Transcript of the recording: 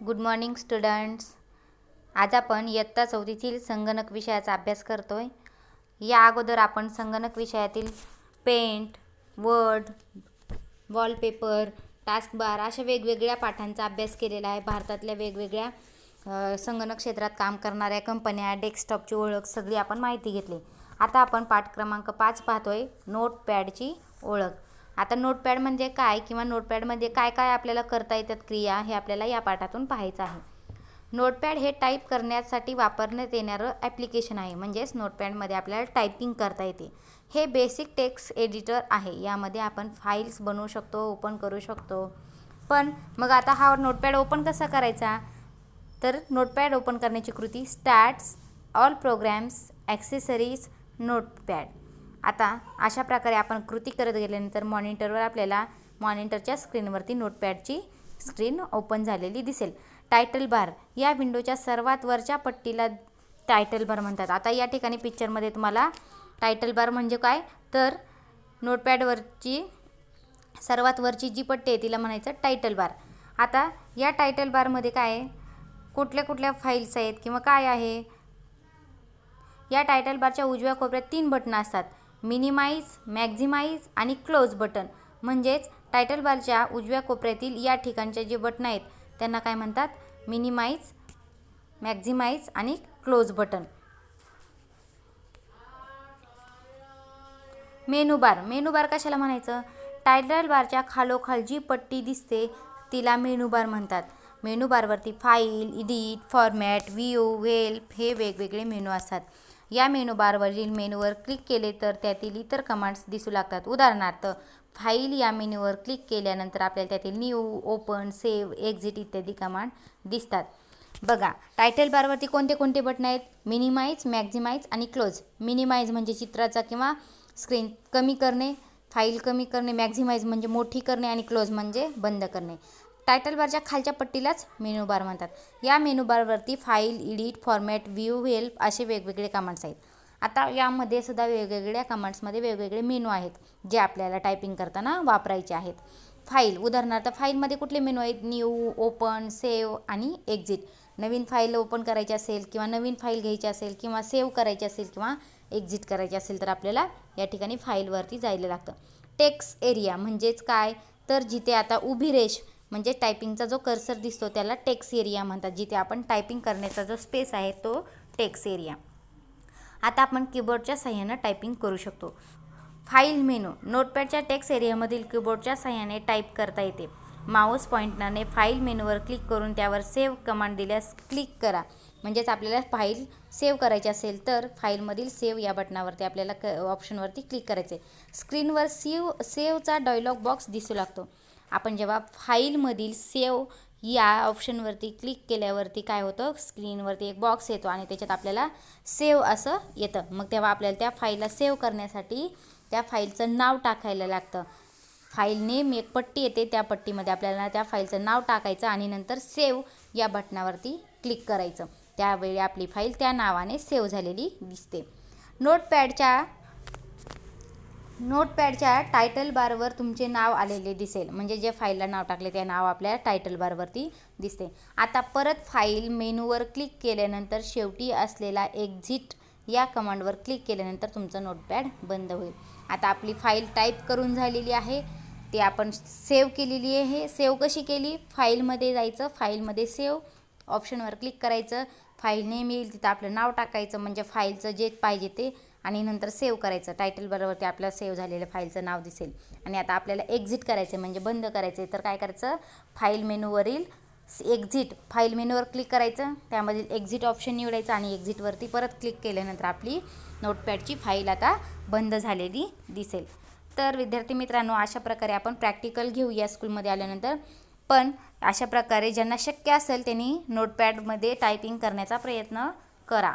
Good morning students आज आपण इयत्ता चौथीतील संगणक विषयाचा अभ्यास करतो आहे या अगोदर आपण संगणक विषयातील पेंट वर्ड वॉलपेपर टास्कबार अशा वेगवेगळ्या पाठांचा अभ्यास केलेला आहे. भारतातल्या वेगवेगळ्या संगणक क्षेत्रात काम करणाऱ्या कंपन्या डेस्कटॉपची ओळख सगळी आपण माहिती घेतली. आता आपण पाठ क्रमांक पाच पाहतोय. नोटपॅडची ओळख. आता नोटपॅड म्हणजे काय किंवा नोटपॅडमध्ये काय काय आपल्याला करता येतात क्रिया हे आपल्याला या पाठातून पाहायचं आहे. नोटपॅड हे टाईप करण्यासाठी वापरण्यात येणारं ॲप्लिकेशन आहे. म्हणजेच नोटपॅडमध्ये आपल्याला टायपिंग करता येते. हे बेसिक टेक्स्ट एडिटर आहे. यामध्ये आपण फाईल्स बनवू शकतो ओपन करू शकतो. पण मग आता हा नोटपॅड ओपन कसा करायचा? तर नोटपॅड ओपन करण्याची कृती start all programs accessories notepad. आता अशा प्रकारे आपण कृती करत गेल्यानंतर मॉनिटरवर आपल्याला मॉनिटरच्या स्क्रीनवरती नोटपॅडची स्क्रीन ओपन झालेली दिसेल. Title bar. या विंडोच्या सर्वात वरच्या पट्टीला टायटल बार म्हणतात. आता या ठिकाणी पिक्चरमध्ये तुम्हाला टायटल बार म्हणजे काय? तर नोटपॅडवरची सर्वात वरची जी पट्टी आहे तिला म्हणायचं टायटल बार. आता या टायटल बारमध्ये काय आहे? कुठल्या कुठल्या फाईल्स आहेत किंवा काय आहे? या टायटल बारच्या उजव्या कोपऱ्यात तीन बटणं असतात. मिनिमाइज मॅक्झिमाइज आणि क्लोज बटन म्हणजेच टायटल बारच्या उजव्या कोपऱ्यातील या ठिकाणचे जे बटन आहेत त्यांना काय म्हणतात? मिनिमाइज मॅक्झिमाइज आणि close button. Menu bar. Menu bar कशाला म्हणायचं? टायटल बारच्या खालोखाल जी पट्टी दिसते तिला मेनू बार म्हणतात. Menu बारवरती file edit format view help हे वेगवेगळे मेनू असतात. या मेनू बारवरील मेनूवर क्लिक केले तर त्यातील इतर कमांड्स दिसू लागतात. उदाहरणार्थ फाईल या मेनूवर क्लिक केल्यानंतर आपल्याला त्यातील न्यू ओपन सेव्ह एक्झिट इत्यादी कमांड दिसतात. बघा टायटल बारवरती कोणते कोणते बटन आहेत? मिनिमाइज मॅक्झिमाइज आणि क्लोज मिनिमाइज म्हणजे चित्राचा किंवा स्क्रीन कमी करणे फाईल कमी करणे मॅक्झिमाइज म्हणजे मोठी करणे आणि क्लोज म्हणजे बंद करणे. टायटल बारच्या खालच्या पट्टीलाच मेनू बार म्हणतात. या menu बारवरती file edit format view help असे वेगवेगळे कमांड्स आहेत. आता यामध्ये सुद्धा वेगवेगळ्या कमांड्समध्ये वेगवेगळे मेनू आहेत जे आपल्याला टायपिंग करताना वापरायचे आहेत. फाईल उदाहरणार्थ फाईलमध्ये कुठले मेनू आहेत? न्यू ओपन सेव्ह आणि एक्झिट नवीन फाईल ओपन करायची असेल किंवा नवीन फाईल घ्यायची असेल किंवा सेव्ह करायची असेल किंवा एक्झिट करायची असेल तर आपल्याला या ठिकाणी फाईलवरती जायला लागतं. टेक्स एरिया म्हणजेच काय? तर जिथे आता उभी रेष म्हणजे टायपिंगचा जो कर्सर दिसतो त्याला टेक्स एरिया म्हणतात जिथे आपण टायपिंग करण्याचा जो स्पेस आहे तो टेक्स एरिया आता आपण कीबोर्डच्या सहाय्यानं टायपिंग करू शकतो. फाईल मेनू नोटपॅडच्या टेक्स एरियामधील कीबोर्डच्या सहाय्याने टाईप करता येते. माऊस पॉईंटरने फाईल मेनूवर क्लिक करून त्यावर सेव्ह कमांड दिल्यास क्लिक करा. म्हणजेच आपल्याला फाईल सेव्ह करायची असेल तर फाईलमधील सेव्ह या बटनावरती आपल्याला क ऑप्शनवरती क्लिक करायचे स्क्रीनवर सेव्ह सेव्हचा डायलॉग बॉक्स दिसू लागतो. आपण जेव्हा फाईलमधील सेव या ऑप्शनवरती क्लिक केल्यावरती काय होतं? स्क्रीनवरती एक बॉक्स येतो आणि त्याच्यात आपल्याला सेव असं येतं. मग तेव्हा आपल्याला त्या फाईलला सेव्ह करण्यासाठी त्या फाईलचं नाव टाकायला लागतं. फाईल नेम एक पट्टी येते त्या पट्टीमध्ये आपल्याला त्या फाईलचं नाव टाकायचं आणि नंतर सेव या बटनावरती क्लिक करायचं. त्यावेळी आपली फाईल त्या नावाने सेव्ह झालेली दिसते. नोटपॅडच्या नोटपॅडच्या टायटल बारवर तुमचे नाव आलेले दिसेल. म्हणजे जे फाईलला नाव टाकले ते नाव आपल्या टायटल बारवरती दिसते. आता परत फाईल मेनूवर क्लिक केल्यानंतर शेवटी असलेला एक्झिट या कमांडवर क्लिक केल्यानंतर तुमचं नोटपॅड बंद होईल. आता आपली फाईल टाईप करून झालेली आहे. ते आपण सेव केलेली आहे. सेव कशी केली? फाईलमध्ये जायचं फाईलमध्ये सेव्ह ऑप्शनवर क्लिक करायचं. फाईल नेम येईल तिथं आपलं नाव टाकायचं. म्हणजे फाईलचं जे पाहिजे ते आणि नंतर सेव्ह करायचं. टायटल बरोबरती आपल्याला सेव्ह झालेलं फाईलचं नाव दिसेल. आणि आता आपल्याला एक्झिट करायचं म्हणजे बंद करायचं तर काय करायचं? फाईल मेनूवरील एक्झिट फाईल मेनूवर क्लिक करायचं. त्यामधील एक्झिट ऑप्शन निवडायचं आणि एक्झिटवरती परत क्लिक केल्यानंतर आपली नोटपॅडची फाईल आता बंद झालेली दिसेल. तर विद्यार्थी मित्रांनो अशा प्रकारे आपण प्रॅक्टिकल घेऊ या स्कूलमध्ये आल्यानंतर. पण अशा प्रकारे ज्यांना शक्य असेल त्यांनी नोटपॅडमध्ये टायपिंग करण्याचा प्रयत्न करा.